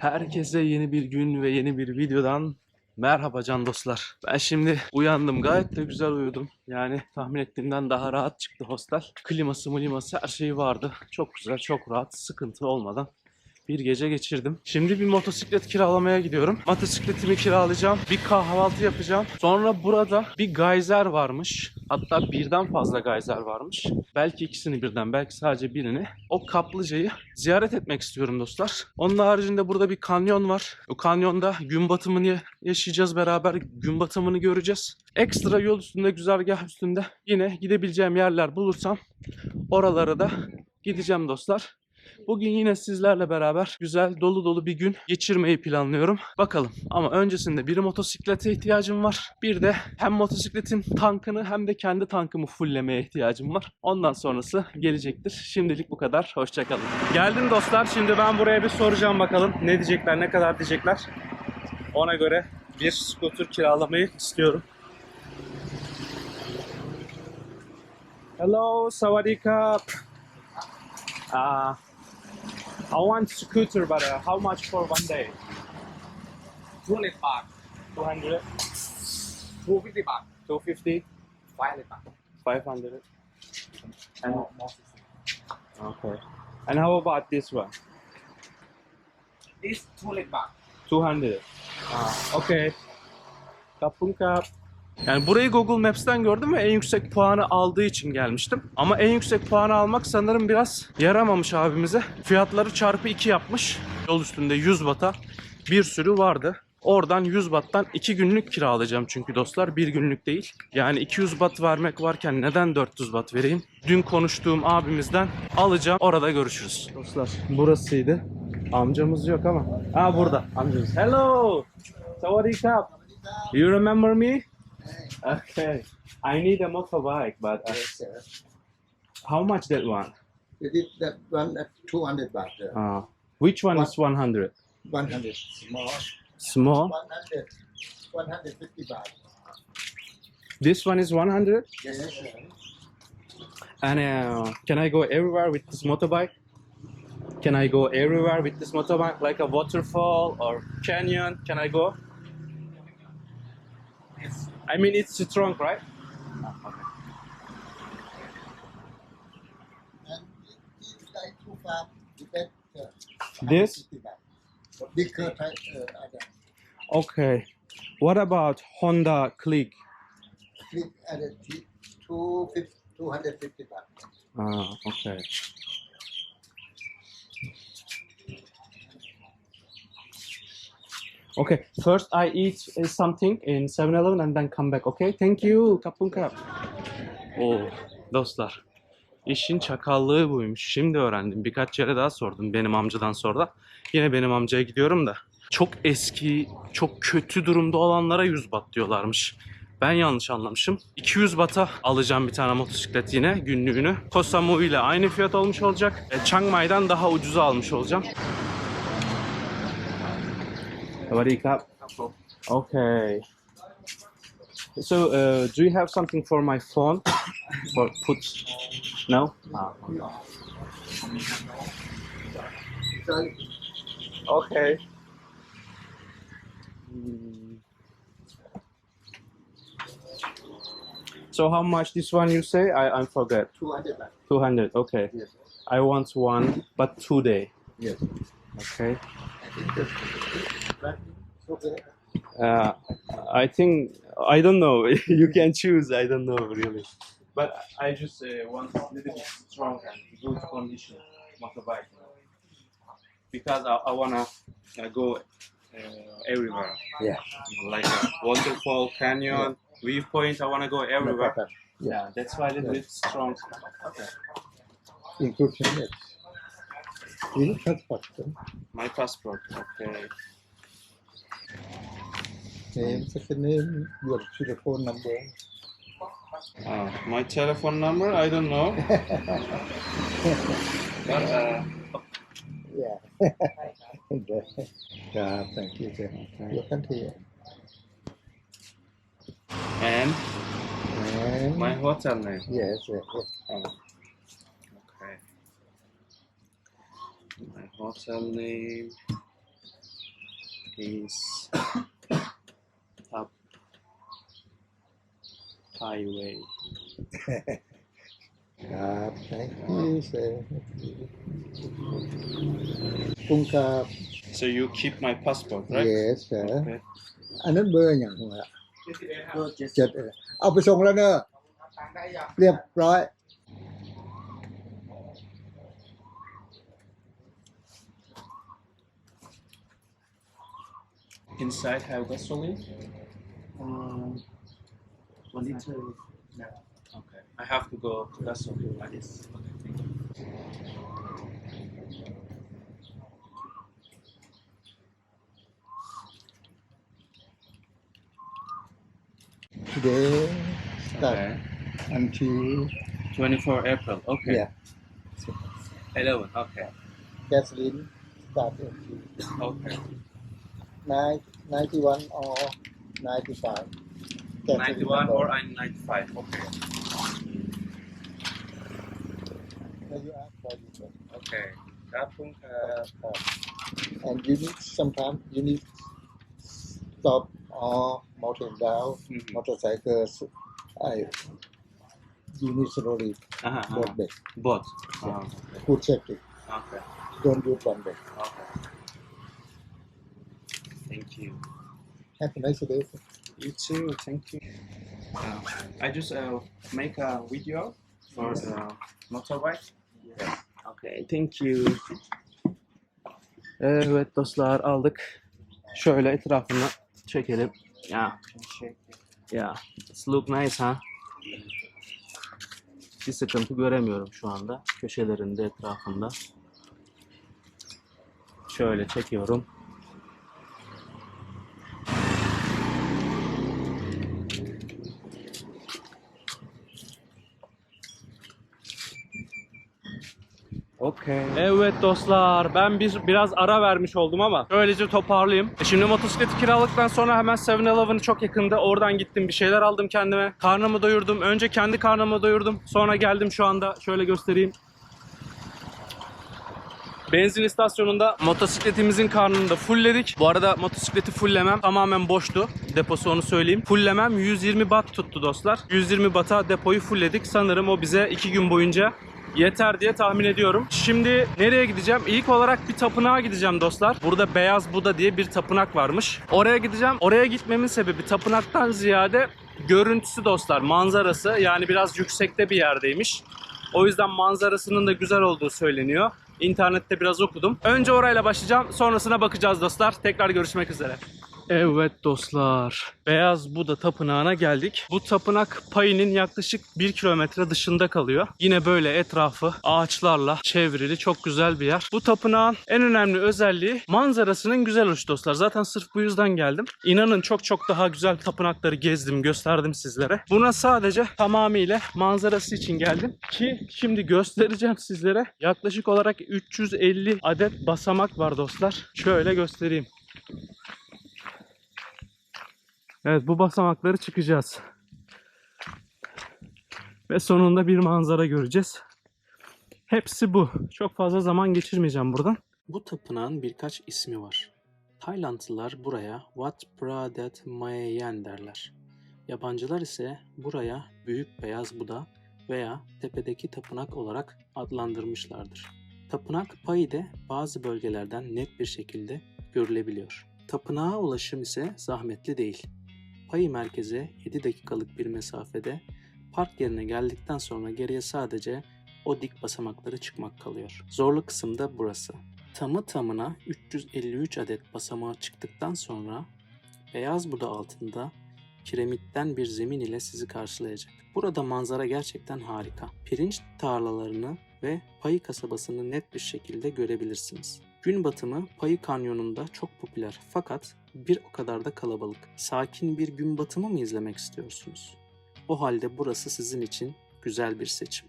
Herkese yeni bir gün ve yeni bir videodan merhaba can dostlar. Ben şimdi uyandım gayet de güzel uyudum. Yani tahmin ettiğimden daha rahat çıktı hostel. Kliması kliması her şeyi vardı. Çok güzel çok rahat sıkıntı olmadan bir gece geçirdim. Şimdi bir motosiklet kiralamaya gidiyorum. Motosikletimi kiralayacağım. Bir kahvaltı yapacağım. Sonra burada bir gayzer varmış. Hatta birden fazla gayzer varmış. Belki ikisini birden, belki sadece birini. O kaplıcayı ziyaret etmek istiyorum dostlar. Onun haricinde burada bir kanyon var. O kanyonda gün batımını yaşayacağız beraber. Gün batımını göreceğiz. Ekstra yol üstünde, güzergah üstünde yine gidebileceğim yerler bulursam oralara da gideceğim dostlar. Bugün yine sizlerle beraber güzel dolu dolu bir gün geçirmeyi planlıyorum. Bakalım ama öncesinde bir motosiklete ihtiyacım var. Bir de hem motosikletin tankını hem de kendi tankımı fulllemeye ihtiyacım var. Ondan sonrası gelecektir. Şimdilik bu kadar. Hoşçakalın. Geldim dostlar. Şimdi ben buraya bir soracağım bakalım. Ne diyecekler, ne kadar diyecekler. Ona göre bir scooter kiralamayı istiyorum. Hello, sawadee Uh, I want scooter, but uh, how much for one day? 200 baht 200, 250 baht 250, 500 baht 500. And, more, more okay. And how about this one? this 200 baht 200. Ah, okay. Kapın kap. Yani burayı Google Maps'ten gördüm ve en yüksek puanı aldığı için gelmiştim. Ama en yüksek puanı almak sanırım biraz yaramamış abimize. Fiyatları çarpı 2 yapmış. Yol üstünde 100 bata bir sürü vardı. Oradan 100 battan 2 günlük kiralayacağım çünkü dostlar bir günlük değil. Yani 200 bat vermek varken neden 400 bat vereyim? Dün konuştuğum abimizden alacağım. Orada görüşürüz. Dostlar burasıydı. Amcamız yok ama. Aa burada amcamız. Hello. Sawadee. You remember me? Okay. I need a motorbike, but uh, Yes, sir. how much that one? You did that one at 200 baht. Uh, Uh, which one is 100? 100 small. Small. 100. 150 baht. This one is 100. Yes, sir. And uh, can I go everywhere with this motorbike? Can I go everywhere with this motorbike, like a waterfall or canyon? Can I go? Yes I mean, it's strong, right? And if you like too far, you get uh, This? 150 baht. Bigger type, uh, other. Okay. What about Honda Click? Click at the T- 250 250 baht. Ah, okay. Okay, first I eat uh, something in 7-Eleven and then come back, okay? Thank you. Kapun kap. Oo, dostlar. İşin çakallığı buymuş. Şimdi öğrendim. Birkaç yere daha sordum benim amcadan sonra. Yine benim amcaya gidiyorum da. Çok eski, çok kötü durumda olanlara 100 bat diyorlarmış. Ben yanlış anlamışım. 200 bata alacağım bir tane motosiklet yine günlüğünü. Koh Samui ile aynı fiyat olmuş olacak. E, Chiang Mai'den daha ucuza almış olacağım. Sawadee krap. Okay. So, uh, do you have something for my phone? For put? No. Ah, okay. So how much this one you say? I I forget. 200 baht. 200. Okay. Yes. I want one, but two day. Yes. Okay. I think that's okay. Uh, I think I don't know. you can choose. I don't know really. But I just uh, want a little bit strong and good condition motorbike because I, I wanna uh, go uh, everywhere. Yeah. Like a waterfall, canyon, viewpoint. I wanna go everywhere. problem. Yeah, that's why a little bit strong. Okay. You need transport. My passport. Okay. Name, second name, your telephone number. Uh, my telephone number. I don't know. but uh, Yeah. yeah, thank you, sir. Your country. and And my hotel name. yes, yes, yes. Oh. Okay. My hotel name. is highway. ครับ thank you sir คุณครับ So you keep my passport, right? yes sir Okay. อันนั้นเบอร์อย่างไร 71ครับ เจ็ดเออเอาไปส่งแล้วเนอะ ตังค์ได้ยัง เรียบร้อย Inside have gasoline. Um, one liter. No. Okay. I have to go to gasoline like this. Okay, thank you. today start Okay. until 24 April. Okay. yeah 11. Okay. gasoline start until Okay. nine ninety one or ninety five 91 or 95. Okay. you ask for you Okay. Kapung and you need sometimes you need stop or mountain down Mhm. motorcycles I you need slowly Aha, both aha. way Both. Ah, good safety okay. don't use one way Okay. Thank you. have a nice day You too. Thank you. Uh, I just uh, make a video for the motorbike. Okay. Thank you. Evet dostlar aldık. Şöyle etrafını çekelim. Ya. Ya. It's look nice ha. Bir sıkıntı göremiyorum şu anda. Köşelerinde etrafında. Şöyle çekiyorum. Okey. Evet dostlar ben bir biraz ara vermiş oldum ama öylece toparlayayım. E şimdi motosikleti kiraladıktan sonra hemen 7-Eleven'ı çok yakında oradan gittim bir şeyler aldım kendime. Karnımı doyurdum. Önce kendi karnımı doyurdum. Sonra geldim şu anda şöyle göstereyim. Benzin istasyonunda motosikletimizin karnını da fullledik. Bu arada motosikleti fulllemem tamamen boştu. Deposu onu söyleyeyim. Fulllemem 120 watt tuttu dostlar. 120 watt'a depoyu fullledik. Sanırım o bize 2 gün boyunca yeter diye tahmin ediyorum. Şimdi nereye gideceğim? İlk olarak bir tapınağa gideceğim dostlar. Burada Beyaz Buda diye bir tapınak varmış. Oraya gideceğim. Oraya gitmemin sebebi tapınaktan ziyade görüntüsü dostlar. Manzarası yani biraz yüksekte bir yerdeymiş. O yüzden manzarasının da güzel olduğu söyleniyor. İnternette biraz okudum. Önce orayla başlayacağım. Sonrasına bakacağız dostlar. Tekrar görüşmek üzere. Evet dostlar. Beyaz Buda Tapınağı'na geldik. Bu tapınak Payı'nın yaklaşık 1 kilometre dışında kalıyor. Yine böyle etrafı ağaçlarla çevrili çok güzel bir yer. Bu tapınağın en önemli özelliği manzarasının güzel oluşu dostlar. Zaten sırf bu yüzden geldim. İnanın çok çok daha güzel tapınakları gezdim, gösterdim sizlere. Buna sadece tamamıyla manzarası için geldim. Ki şimdi göstereceğim sizlere. Yaklaşık olarak 350 adet basamak var dostlar. Şöyle göstereyim. Evet bu basamakları çıkacağız. Ve sonunda bir manzara göreceğiz. Hepsi bu. Çok fazla zaman geçirmeyeceğim buradan. Bu tapınağın birkaç ismi var. Taylandlılar buraya Wat Pradet Mayen derler. Yabancılar ise buraya Büyük Beyaz Buda veya Tepedeki Tapınak olarak adlandırmışlardır. Tapınak Pai'de bazı bölgelerden net bir şekilde görülebiliyor. Tapınağa ulaşım ise zahmetli değil. Pai merkeze 7 dakikalık bir mesafede park yerine geldikten sonra geriye sadece o dik basamakları çıkmak kalıyor. Zorlu kısım da burası. Tamı tamına 353 adet basamağa çıktıktan sonra Beyaz Buda altında kiremitten bir zemin ile sizi karşılayacak. Burada manzara gerçekten harika. Pirinç tarlalarını ve Payı kasabasını net bir şekilde görebilirsiniz. Gün batımı Payı Kanyonu'nda çok popüler fakat bir o kadar da kalabalık. Sakin bir gün batımı mı izlemek istiyorsunuz? O halde burası sizin için güzel bir seçim.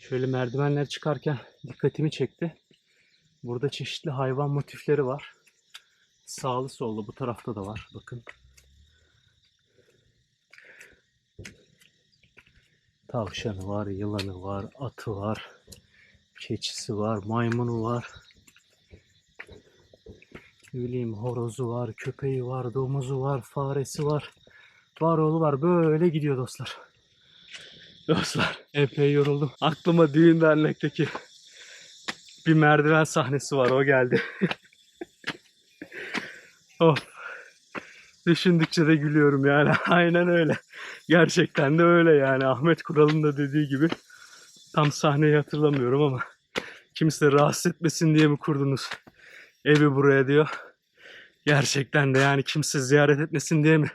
Şöyle merdivenler çıkarken dikkatimi çekti. Burada çeşitli hayvan motifleri var. Sağlı sollu bu tarafta da var. Bakın. Tavşanı var, yılanı var, atı var, keçisi var, maymunu var. Ne bileyim horozu var, köpeği var, domuzu var, faresi var. Var oğlu var. Böyle gidiyor dostlar. Dostlar epey yoruldum. Aklıma düğün dernekteki bir merdiven sahnesi var. O geldi. oh. Düşündükçe de gülüyorum yani. Aynen öyle. Gerçekten de öyle yani. Ahmet Kural'ın da dediği gibi. Tam sahneyi hatırlamıyorum ama kimse rahatsız etmesin diye mi kurdunuz evi buraya diyor. Gerçekten de yani kimse ziyaret etmesin diye mi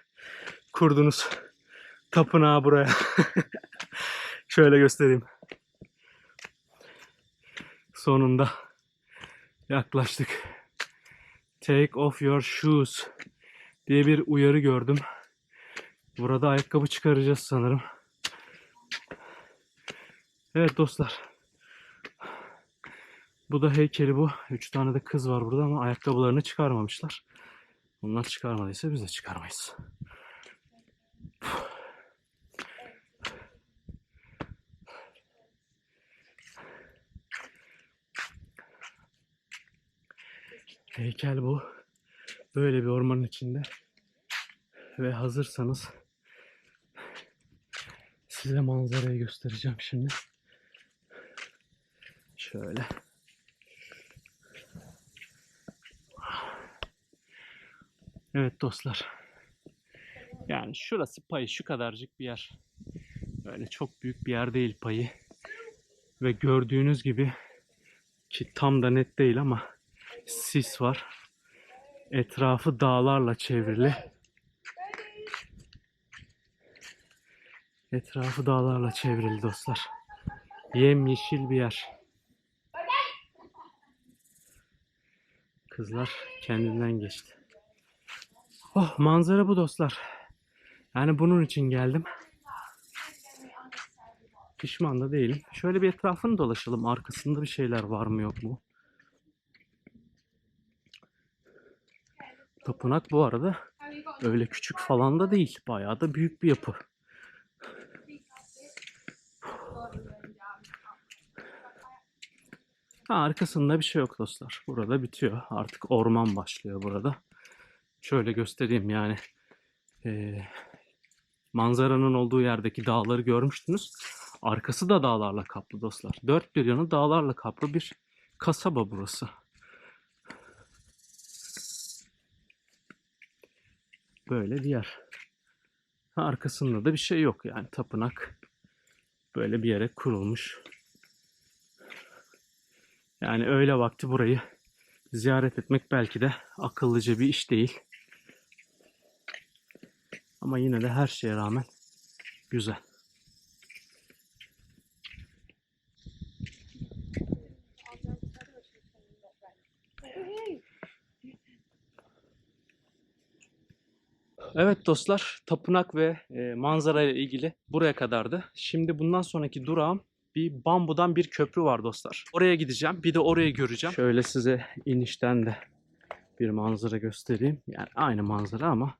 kurdunuz tapınağı buraya? Şöyle göstereyim. Sonunda yaklaştık. Take off your shoes diye bir uyarı gördüm. Burada ayakkabı çıkaracağız sanırım. Evet dostlar. Bu da heykeli bu. Üç tane de kız var burada ama ayakkabılarını çıkarmamışlar. Onlar çıkarmadıysa biz de çıkarmayız. Heykel bu. Böyle bir ormanın içinde. Ve hazırsanız size manzarayı göstereceğim şimdi. Şöyle. Evet dostlar. Yani şurası payı şu kadarcık bir yer. Öyle çok büyük bir yer değil payı. Ve gördüğünüz gibi ki tam da net değil ama sis var. Etrafı dağlarla çevrili. Etrafı dağlarla çevrili dostlar. Yemyeşil bir yer. Kızlar kendinden geçti. Oh manzara bu dostlar. Yani bunun için geldim. Pişman da değilim. Şöyle bir etrafını dolaşalım. Arkasında bir şeyler var mı yok mu? Tapınak bu arada öyle küçük falan da değil. Bayağı da büyük bir yapı. Ha, arkasında bir şey yok dostlar. Burada bitiyor. Artık orman başlıyor burada. Şöyle göstereyim yani. Ee, manzaranın olduğu yerdeki dağları görmüştünüz. Arkası da dağlarla kaplı dostlar. Dört bir yanı dağlarla kaplı bir kasaba burası. Böyle bir yer. Arkasında da bir şey yok yani tapınak böyle bir yere kurulmuş. Yani öğle vakti burayı ziyaret etmek belki de akıllıca bir iş değil. Ama yine de her şeye rağmen güzel. Evet dostlar, tapınak ve e, manzara ile ilgili buraya kadardı. Şimdi bundan sonraki durağım bir bambudan bir köprü var dostlar. Oraya gideceğim. Bir de orayı göreceğim. Şöyle size inişten de bir manzara göstereyim. Yani aynı manzara ama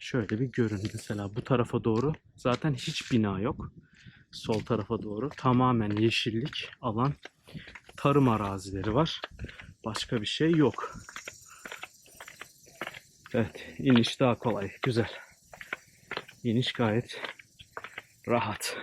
şöyle bir görün mesela bu tarafa doğru zaten hiç bina yok. Sol tarafa doğru tamamen yeşillik alan tarım arazileri var. Başka bir şey yok. Evet, iniş daha kolay, güzel. İniş gayet rahat.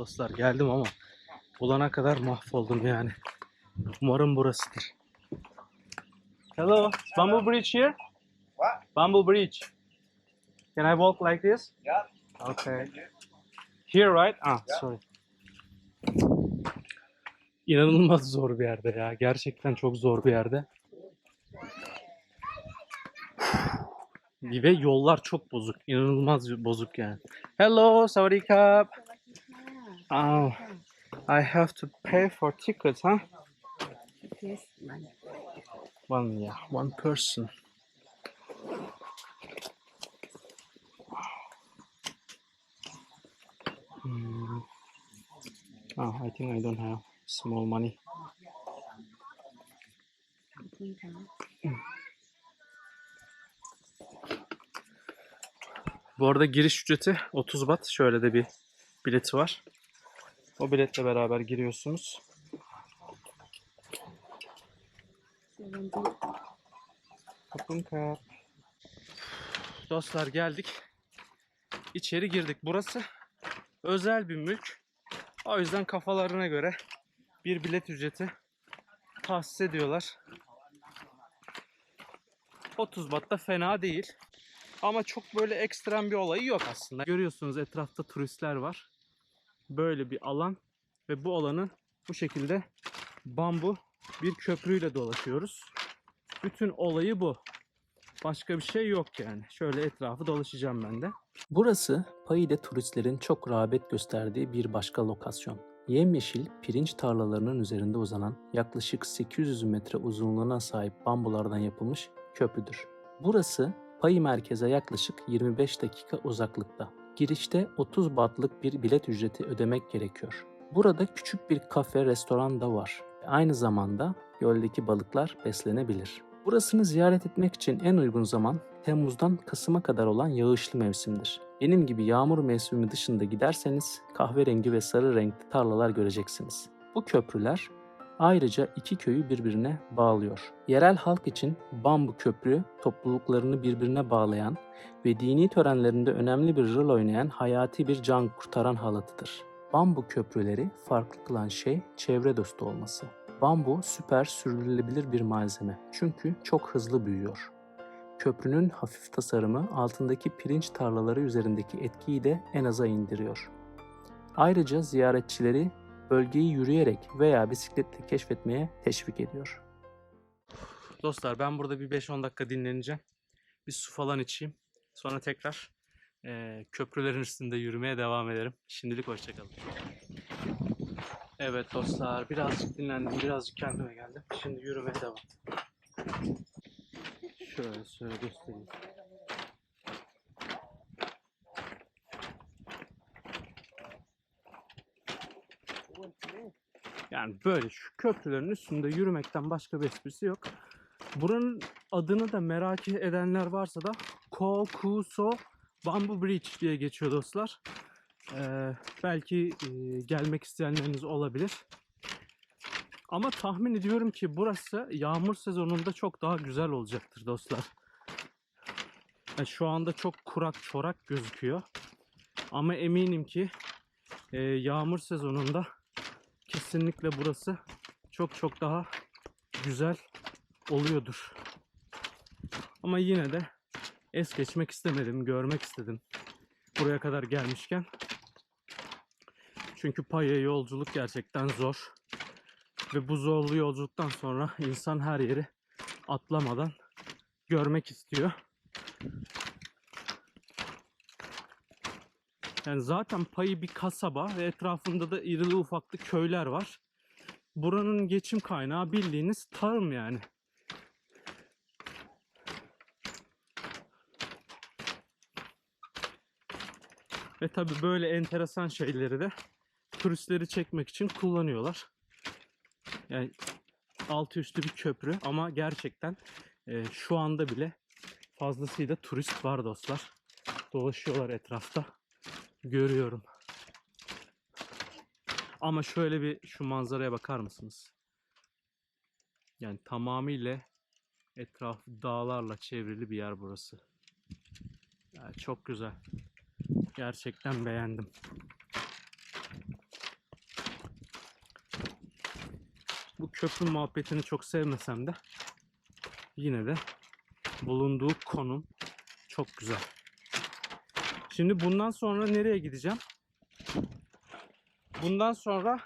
Dostlar, geldim ama bulana kadar mahvoldum yani. Umarım burasıdır. Hello, is Bumble Bridge here? What? Bumble Bridge. Can I walk like this? Yeah. Okay. Here, right? Ah, Yeah. sorry. İnanılmaz zor bir yerde ya. Gerçekten çok zor bir yerde. Ve yollar çok bozuk. İnanılmaz bozuk yani. Hello, sawadee Oh, I have to pay for tickets, huh? Yes, one. One, yeah, one person. Hmm. Oh, I think I don't have small money. Bu arada giriş ücreti 30 bat. Şöyle de bir bileti var. O biletle beraber giriyorsunuz. 70 Kapınka. Dostlar geldik. İçeri girdik. Burası özel bir mülk. O yüzden kafalarına göre bir bilet ücreti tahsis ediyorlar. 30 baht da fena değil. Ama çok böyle ekstrem bir olayı yok aslında. Görüyorsunuz etrafta turistler var. Böyle bir alan ve bu alanın bu şekilde bambu bir köprüyle dolaşıyoruz. Bütün olayı bu. Başka bir şey yok yani. Şöyle etrafı dolaşacağım ben de. Burası Paide turistlerin çok rağbet gösterdiği bir başka lokasyon. Yemyeşil pirinç tarlalarının üzerinde uzanan yaklaşık 800 metre uzunluğuna sahip bambulardan yapılmış köprüdür. Burası Pai merkeze yaklaşık 25 dakika uzaklıkta. Girişte 30 bahtlık bir bilet ücreti ödemek gerekiyor. Burada küçük bir kafe, restoran da var. Aynı zamanda göldeki balıklar beslenebilir. Burasını ziyaret etmek için en uygun zaman Temmuz'dan Kasım'a kadar olan yağışlı mevsimdir. Benim gibi yağmur mevsimi dışında giderseniz kahverengi ve sarı renkli tarlalar göreceksiniz. Bu köprüler ayrıca iki köyü birbirine bağlıyor. Yerel halk için bambu köprü topluluklarını birbirine bağlayan ve dini törenlerinde önemli bir rol oynayan hayati bir can kurtaran halatıdır. Bambu köprüleri farklı kılan şey çevre dostu olması. Bambu süper sürdürülebilir bir malzeme çünkü çok hızlı büyüyor. Köprünün hafif tasarımı altındaki pirinç tarlaları üzerindeki etkiyi de en aza indiriyor. Ayrıca ziyaretçileri bölgeyi yürüyerek veya bisikletle keşfetmeye teşvik ediyor. Dostlar ben burada bir 5-10 dakika dinleneceğim. Bir su falan içeyim. Sonra tekrar eee, köprülerin üstünde yürümeye devam ederim. Şimdilik hoşçakalın. Evet dostlar birazcık dinlendim. Birazcık kendime geldim. Şimdi yürümeye devam. Şöyle şöyle göstereyim. Yani böyle şu köprülerin üstünde yürümekten başka bir esprisi yok. Buranın adını da merak edenler varsa da Kokuso Bamboo Bridge diye geçiyor dostlar. Ee, belki e, gelmek isteyenleriniz olabilir. Ama tahmin ediyorum ki burası yağmur sezonunda çok daha güzel olacaktır dostlar. Yani şu anda çok kurak çorak gözüküyor. Ama eminim ki e, yağmur sezonunda kesinlikle burası çok çok daha güzel oluyordur. Ama yine de es geçmek istemedim, görmek istedim. Buraya kadar gelmişken. Çünkü Paya'ya yolculuk gerçekten zor. Ve bu zorlu yolculuktan sonra insan her yeri atlamadan görmek istiyor. Yani zaten payı bir kasaba ve etrafında da irili ufaklı köyler var. Buranın geçim kaynağı bildiğiniz tarım yani. Ve tabi böyle enteresan şeyleri de turistleri çekmek için kullanıyorlar. Yani altı üstü bir köprü ama gerçekten e, şu anda bile fazlasıyla turist var dostlar. Dolaşıyorlar etrafta. Görüyorum. Ama şöyle bir şu manzaraya bakar mısınız? Yani tamamıyla etrafı dağlarla çevrili bir yer burası. Yani çok güzel. Gerçekten beğendim. Bu köprü muhabbetini çok sevmesem de yine de bulunduğu konum çok güzel. Şimdi bundan sonra nereye gideceğim? Bundan sonra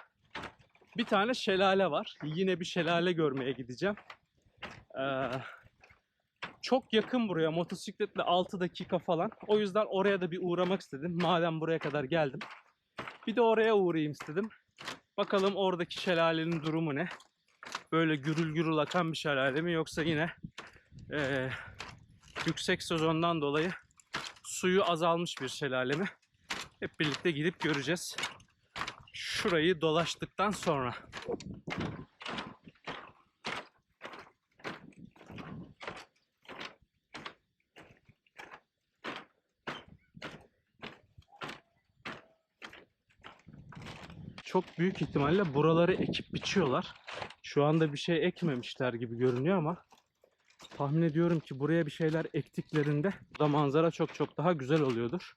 bir tane şelale var. Yine bir şelale görmeye gideceğim. Ee, çok yakın buraya motosikletle 6 dakika falan. O yüzden oraya da bir uğramak istedim. Madem buraya kadar geldim. Bir de oraya uğrayayım istedim. Bakalım oradaki şelalenin durumu ne? Böyle gürül gürül akan bir şelale mi yoksa yine ee, yüksek sezondan dolayı suyu azalmış bir şelale mi? Hep birlikte gidip göreceğiz. Şurayı dolaştıktan sonra. Çok büyük ihtimalle buraları ekip biçiyorlar. Şu anda bir şey ekmemişler gibi görünüyor ama tahmin ediyorum ki buraya bir şeyler ektiklerinde da manzara çok çok daha güzel oluyordur.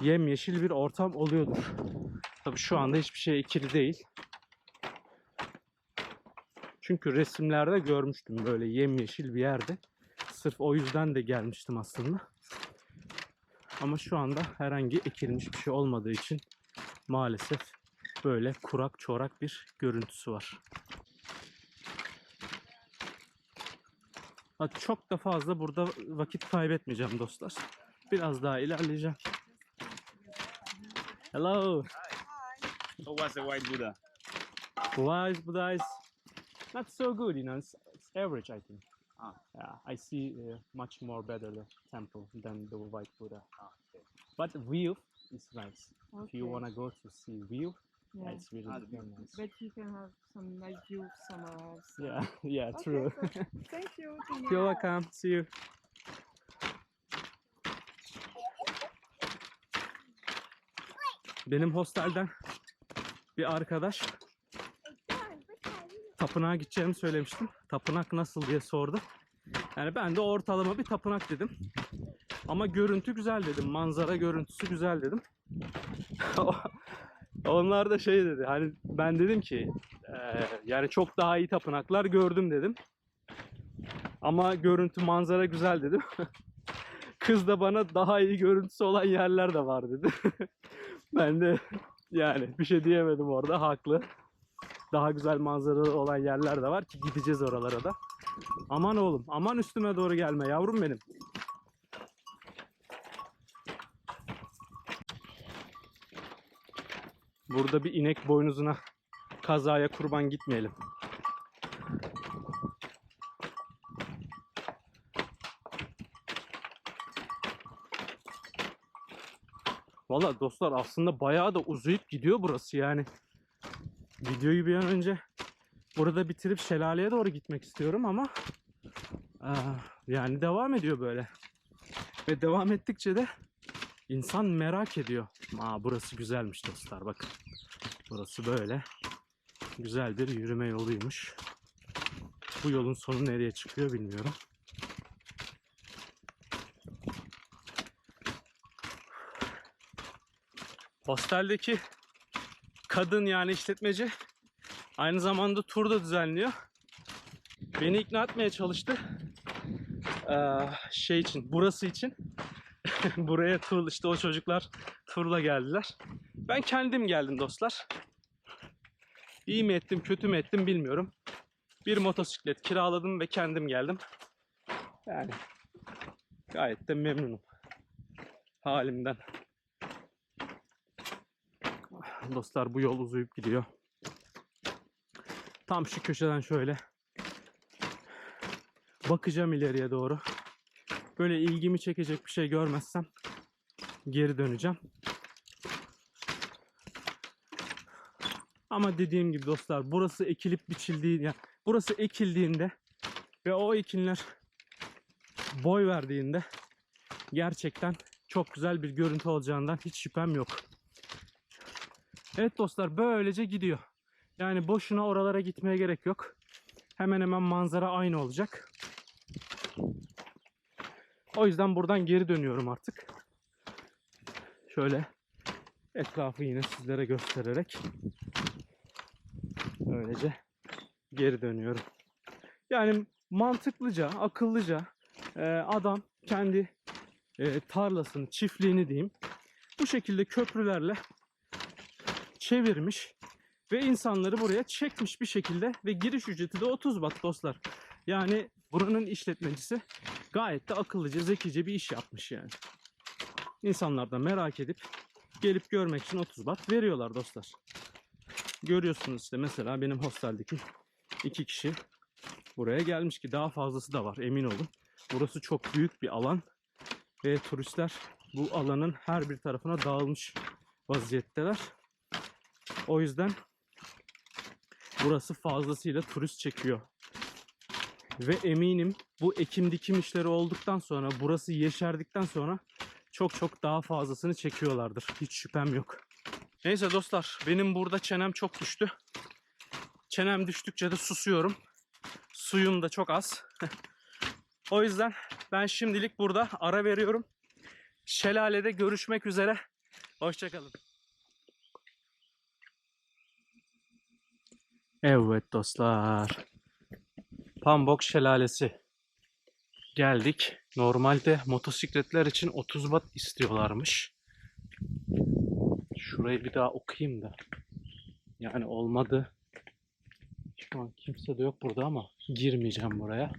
Yemyeşil bir ortam oluyordur. Tabii şu anda hiçbir şey ekili değil. Çünkü resimlerde görmüştüm böyle yemyeşil bir yerde. Sırf o yüzden de gelmiştim aslında. Ama şu anda herhangi ekilmiş bir şey olmadığı için maalesef böyle kurak çorak bir görüntüsü var. Çok da fazla burada vakit kaybetmeyeceğim dostlar. Biraz daha ilerleyeceğim. Hello. How was the white Buddha? Wise Buddha is not so good, you know. It's, it's average, I think. Ah. Yeah, I see uh, much more better the temple than the white Buddha. Ah, okay. But view is nice. If you Okay. wanna go to see view, Yeah. it's really, view. nice. But you can have some nice view somewhere else. Yeah, yeah, Okay, true. so thank you. You're welcome. See you. Benim hostelden bir arkadaş tapınağa gideceğimi söylemiştim. Tapınak nasıl diye sordu. Yani ben de ortalama bir tapınak dedim. Ama görüntü güzel dedim. Manzara görüntüsü güzel dedim. Onlar da şey dedi. Hani ben dedim ki eee, yani çok daha iyi tapınaklar gördüm dedim. Ama görüntü manzara güzel dedim. Kız da bana daha iyi görüntüsü olan yerler de var dedi. ben de yani bir şey diyemedim orada haklı. Daha güzel manzaralı olan yerler de var ki gideceğiz oralara da. Aman oğlum aman üstüme doğru gelme yavrum benim. Burada bir inek boynuzuna kazaya kurban gitmeyelim. Valla dostlar aslında bayağı da uzayıp gidiyor burası yani. Videoyu bir an önce burada bitirip şelaleye doğru gitmek istiyorum ama eee, yani devam ediyor böyle. Ve devam ettikçe de insan merak ediyor. Aa burası güzelmiş dostlar bakın. Burası böyle güzel bir yürüme yoluymuş. Bu yolun sonu nereye çıkıyor bilmiyorum. Hosteldeki kadın yani işletmeci aynı zamanda tur da düzenliyor. Beni ikna etmeye çalıştı. Ee, şey için, burası için. Buraya tur, işte o çocuklar turla geldiler. Ben kendim geldim dostlar. İyi mi ettim, kötü mü ettim bilmiyorum. Bir motosiklet kiraladım ve kendim geldim. Yani gayet de memnunum halimden. Dostlar bu yol uzayıp gidiyor. Tam şu köşeden şöyle bakacağım ileriye doğru. Böyle ilgimi çekecek bir şey görmezsem geri döneceğim. Ama dediğim gibi dostlar burası ekilip biçildiği yani burası ekildiğinde ve o ekinler boy verdiğinde gerçekten çok güzel bir görüntü olacağından hiç şüphem yok. Evet dostlar böylece gidiyor. Yani boşuna oralara gitmeye gerek yok. Hemen hemen manzara aynı olacak. O yüzden buradan geri dönüyorum artık. Şöyle etrafı yine sizlere göstererek böylece geri dönüyorum. Yani mantıklıca, akıllıca e, adam kendi e, tarlasını, çiftliğini diyeyim bu şekilde köprülerle çevirmiş ve insanları buraya çekmiş bir şekilde ve giriş ücreti de 30 bat dostlar. Yani buranın işletmecisi gayet de akıllıca, zekice bir iş yapmış yani. İnsanlar da merak edip gelip görmek için 30 bat veriyorlar dostlar. Görüyorsunuz işte mesela benim hosteldeki iki kişi buraya gelmiş ki daha fazlası da var emin olun. Burası çok büyük bir alan ve turistler bu alanın her bir tarafına dağılmış vaziyetteler. O yüzden burası fazlasıyla turist çekiyor. Ve eminim bu ekim dikim işleri olduktan sonra burası yeşerdikten sonra çok çok daha fazlasını çekiyorlardır. Hiç şüphem yok. Neyse dostlar benim burada çenem çok düştü. Çenem düştükçe de susuyorum. Suyum da çok az. o yüzden ben şimdilik burada ara veriyorum. Şelalede görüşmek üzere. Hoşçakalın. Evet dostlar. Pambok Şelalesi. Geldik. Normalde motosikletler için 30 watt istiyorlarmış. Şurayı bir daha okuyayım da. Yani olmadı. Şu an kimse de yok burada ama girmeyeceğim buraya.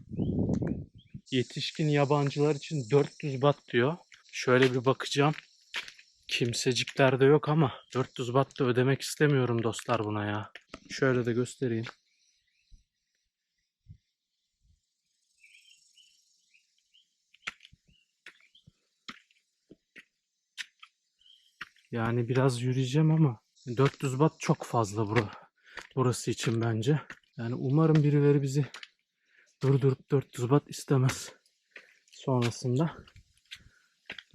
Yetişkin yabancılar için 400 watt diyor. Şöyle bir bakacağım. Kimsecikler de yok ama 400 watt da ödemek istemiyorum dostlar buna ya. Şöyle de göstereyim. Yani biraz yürüyeceğim ama 400 watt çok fazla bura, burası için bence. Yani umarım birileri bizi durdurup 400 watt istemez sonrasında.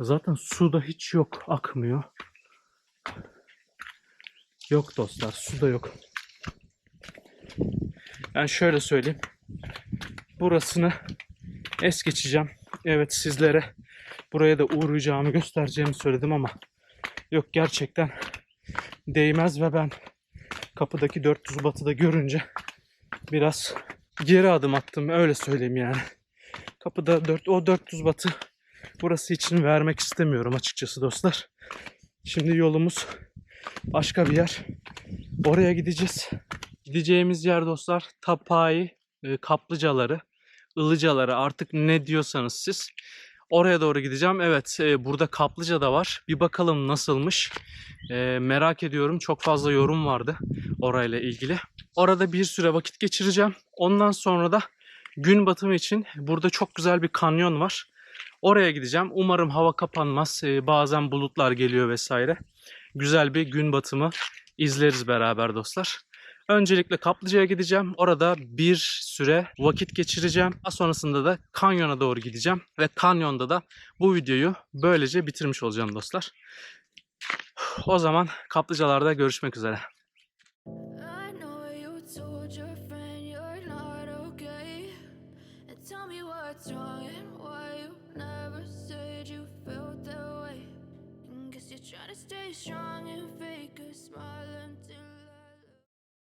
Zaten su da hiç yok, akmıyor. Yok dostlar, su da yok. Ben şöyle söyleyeyim. Burasını es geçeceğim. Evet sizlere buraya da uğrayacağımı göstereceğimi söyledim ama yok gerçekten değmez ve ben kapıdaki 400 batı da görünce biraz geri adım attım öyle söyleyeyim yani. Kapıda 4, o 400 batı burası için vermek istemiyorum açıkçası dostlar. Şimdi yolumuz başka bir yer. Oraya gideceğiz. Gideceğimiz yer dostlar Tapai e, kaplıcaları, ılıcaları artık ne diyorsanız siz. Oraya doğru gideceğim. Evet e, burada kaplıca da var. Bir bakalım nasılmış. E, merak ediyorum. Çok fazla yorum vardı orayla ilgili. Orada bir süre vakit geçireceğim. Ondan sonra da gün batımı için burada çok güzel bir kanyon var. Oraya gideceğim. Umarım hava kapanmaz. E, bazen bulutlar geliyor vesaire. Güzel bir gün batımı izleriz beraber dostlar. Öncelikle Kaplıca'ya gideceğim. Orada bir süre vakit geçireceğim. Daha sonrasında da kanyona doğru gideceğim. Ve kanyonda da bu videoyu böylece bitirmiş olacağım dostlar. O zaman Kaplıcalar'da görüşmek üzere.